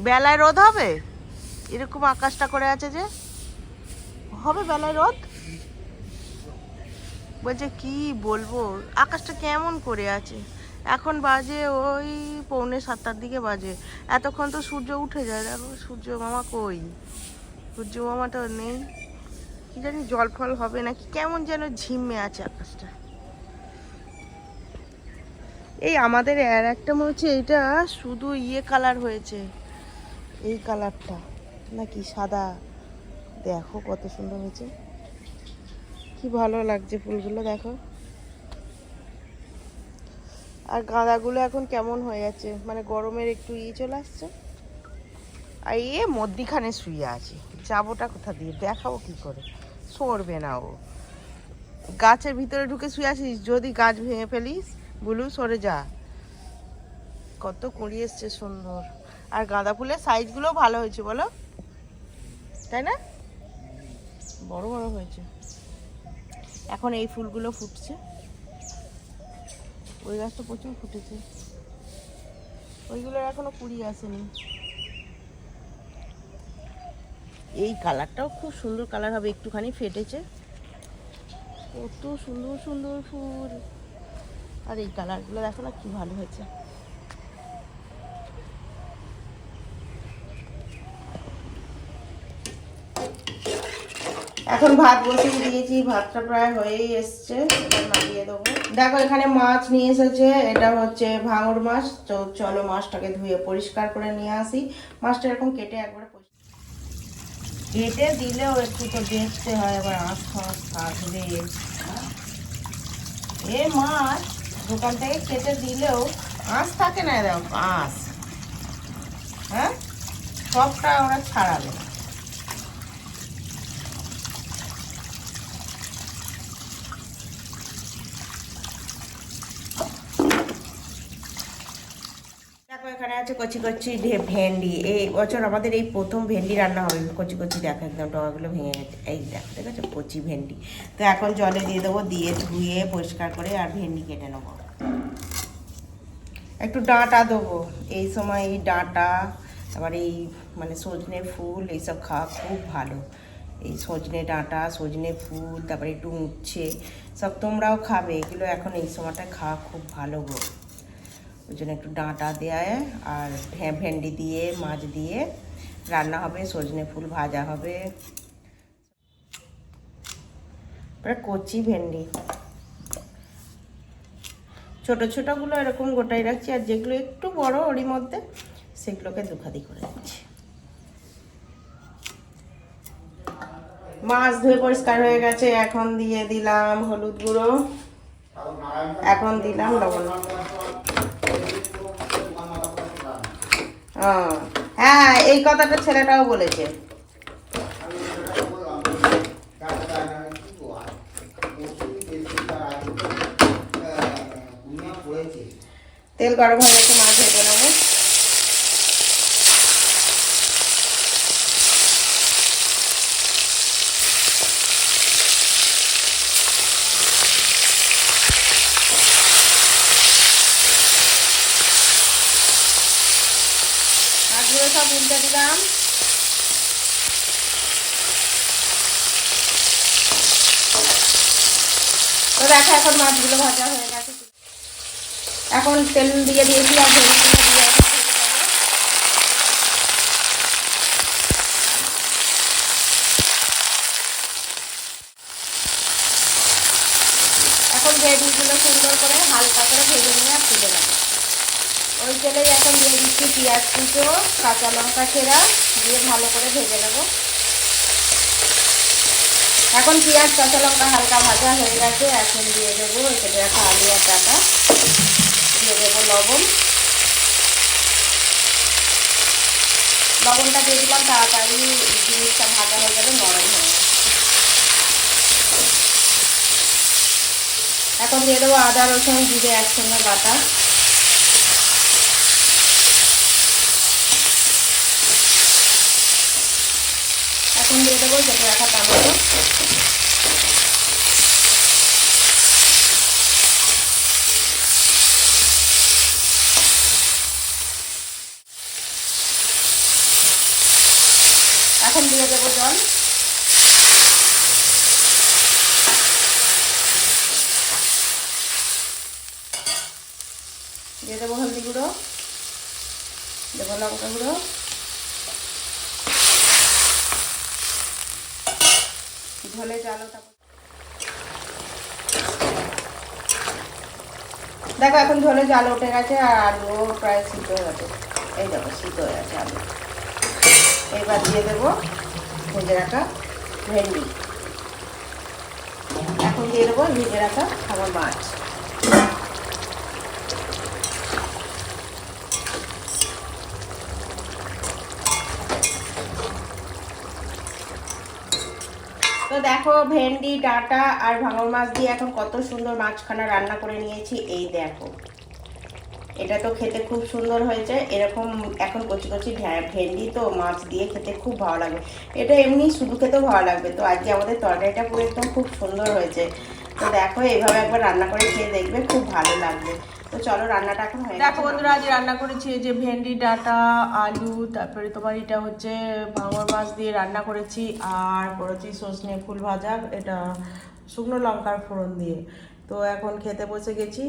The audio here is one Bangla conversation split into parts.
বেলায় রোদ হবে? এরকম আকাশটা করে আছে যে। হবে বেলায় রোদ? বলছে, কি বলব? আকাশটা কেমন করে আছে? এখন বাজে ওই পৌনে সাতটার দিকে বাজে। এতক্ষণ তো সূর্য উঠে যায়। দেখো, সূর্য মামা কই? সূর্য মামাটা নেই। কি জানি জল ফল হবে নাকি? কেমন যেন ঝিমে আছে আকাশটা। এই আমাদের আর একটা মনে হচ্ছে, এটা শুধু ইয়ে কালার হয়েছে। এই কালারটা নাকি সাদা? দেখো কত সুন্দর হয়েছে। কি ভালো লাগছে ফুলগুলো, দেখো। আর গাঁদাগুলো এখন কেমন হয়ে যাচ্ছে? মানে গরমের একটু ই চলে আসছে। আর এ মধ্যিখানে শুয়ে আছে। যাবোটা কোথা দিয়ে? দেখাবো কি করে? সরবে না ও। গাছের ভিতরে ঢুকে শুয়ে আছিস? যদি গাছ ভেঙে ফেলিস, বুলু, সরে যা। কত কুড়ি এসছে সুন্দর। আর গাঁদা ফুলের সাইজগুলো ভালো হয়েছে বলো? তাই না? বড় বড় হয়েছে। এখন এই ফুলগুলো ফুটছে। ওই গাছটা প্রচুর ফুটেছে। ওইগুলোর এখনও কুড়ি আসেনি। এই কালারটাও খুব সুন্দর কালার হবে, একটুখানি ফেটেছে। কত সুন্দর সুন্দর ফুল। আর এই কালারগুলো দেখো না কি ভালো হয়েছে। এখন ভাত বসিয়ে দিয়েছি, ভাতটা প্রায় হয়েই এসছে দেখো, এখানে মাছ নিয়ে এসেছে, এটা হচ্ছে ভাঙর মাছ, তো চলো মাছটাকে ধুয়ে পরিষ্কার করে নিয়ে আসি। মাছটা এরকম কেটে একবারে কেটে দিলেও একটু তো দেখতে হয়, আবার আঁশ ফাঁস থাকবে। এ মাছ দোকান থেকে কেটে দিলেও আঁশ থাকে না, এরকম আঁশ। হ্যাঁ? সবটা ওরা ছাড়াবে দেখো এখানে আছে কচি কচি ভেন্ডি। এই বছর আমাদের এই প্রথম ভেন্ডি রান্না হবে। কচি কচি দেখো একদম ডগাগুলো ভেঙে গেছে। এই দেখো, ঠিক আছে? কচি ভেন্ডি। তো এখন জলে দিয়ে দেবো, দিয়ে ধুয়ে পরিষ্কার করে আর ভেন্ডি কেটে নেব। একটু ডাঁটা দেবো। এই সময় এই ডাঁটা আবার এই মানে সজনে ফুল এইসব খাওয়া খুব ভালো। এই সজনে ডাঁটা, সজনে ফুল, তারপরে একটু উচ্ছে, সব তোমরাও খাবে। এগুলো এখন এই সময়টা খাওয়া খুব ভালো গো। ওই জন্য একটু ডাঁটা দেয় আর ভেন্ডি দিয়ে, মাছ দিয়ে রান্না হবে, সজনে ফুল ভাজা হবে। এবার কচি ভেন্ডি। ছোট ছোটোগুলো এরকম গোটাই রাখছি আর যেগুলো একটু বড় ওরই মধ্যে সেগুলোকে দুখাদি করে দিচ্ছি। মাছ ধুয়ে পরিষ্কার হয়ে গেছে, এখন দিয়ে দিলাম হলুদ গুঁড়ো। এখন দিলাম লবণ। হ্যাঁ এই কথাটা ছেলেটাও বলেছে। তেল গরম হয়ে গেছে মাছ ভেজে নেব মাছগুলো সব উল্টে দিলাম। তো দেখো এখন মাছগুলো ভাজা হয়ে গেছে। এখন তেল দিয়ে দিয়েছি এখন সুন্দর করে হালকা করে ভেজে নিয়ে আর তুলে ওই তেলেই এখন দিয়ে দিচ্ছি পেঁয়াজ কুচো, কাঁচা লঙ্কা ছেঁড়া দিয়ে ভালো করে ভেজে নেব। এখন পেঁয়াজ, কাঁচা লঙ্কা হালকা ভাজা হয়ে গেছে, এখন দিয়ে দেবো এখানে রাখা আলু আর ডাটা দিয়ে দেবো লবণ। লবণটা দিয়ে দিলাম, তাড়াতাড়ি জিনিসটা ভাজা হয়ে গেলে নরম হয়ে এখন দিয়ে দেবো আদা, রসুন, জিরে, একসঙ্গে বাটা। এখন দিয়ে দেবো কেটে রাখা টমেটো এখন দিয়ে দেবো জল দিয়ে দেবো হলদি গুঁড়ো দেবো লঙ্কা গুঁড়ো ঝোলে জালোটা দেখো, এখন ঝোলে জাল উঠে গেছে আর আলুও প্রায় সিদ্ধ হয়ে গেছে। এই দেখো শীত হয়ে গেছে আলু। এবার দিয়ে দেবো ভেজে রাখা ভেন্ডি। এখন দিয়ে দেবো ভেজে রাখা আমার মাছ তো দেখো, ভেন্ডি, ডাটা আর ভাঙর মাছ দিয়ে এখন কত সুন্দর মাছখানা রান্না করে নিয়েছি। এই দেখো। এটা তো খেতে খুব সুন্দর হয়েছে। এরকম এখন কচি কচি ভেন্ডি তো মাছ দিয়ে খেতে খুব ভালো লাগবে এটা এমনি শুধু খেতেও ভালো লাগবে। তো আজকে আমাদের তরকারিটা পুরো একদম খুব সুন্দর হয়েছে। তো দেখো এইভাবে একবার রান্না করে খেয়ে দেখবে খুব ভালো লাগবে। তো চলো রান্নাটা এখন হয়ে দেখো বন্ধুরা আজ রান্না করেছি এই যে ভেন্ডি ডাটা আলু তারপরে তোমার এটা হচ্ছে ভাঙর মাছ দিয়ে রান্না করেছি আর করেছি সজনে ফুল ভাজা এটা শুকনো লঙ্কার ফোড়ন দিয়ে। তো এখন খেতে বসে গেছি।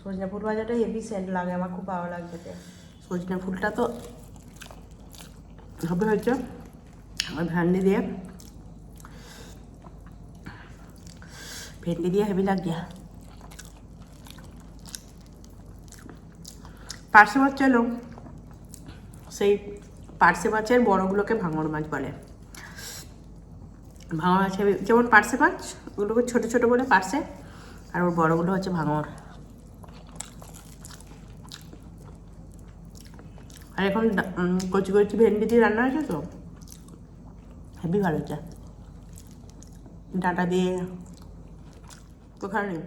সজনে ফুল ভাজাটা হেভি সেন্ট লাগে আমার খুব ভালো লাগবে খেতে। সজনে ফুলটা তো হবে হচ্ছে আর ভেন্ডি দিয়ে ভেন্ডি দিয়ে। হেভি লাগছে পার্শে মাছ চলো সেই পার্সে মাছের বড়গুলোকে ভাঙর মাছ বলে। ভাঙর মাছ হেবি- যেমন পার্শে মাছ ওগুলোকে ছোটো ছোটো বলে পার্শে আর ওর বড়গুলো হচ্ছে ভাঙর আর এখন কচি কচি ভেন্ডি দিয়ে রান্না হয়েছে তো? হেভি ভালো হচ্ছে ডাটা দিয়ে তো খাওয়া নেই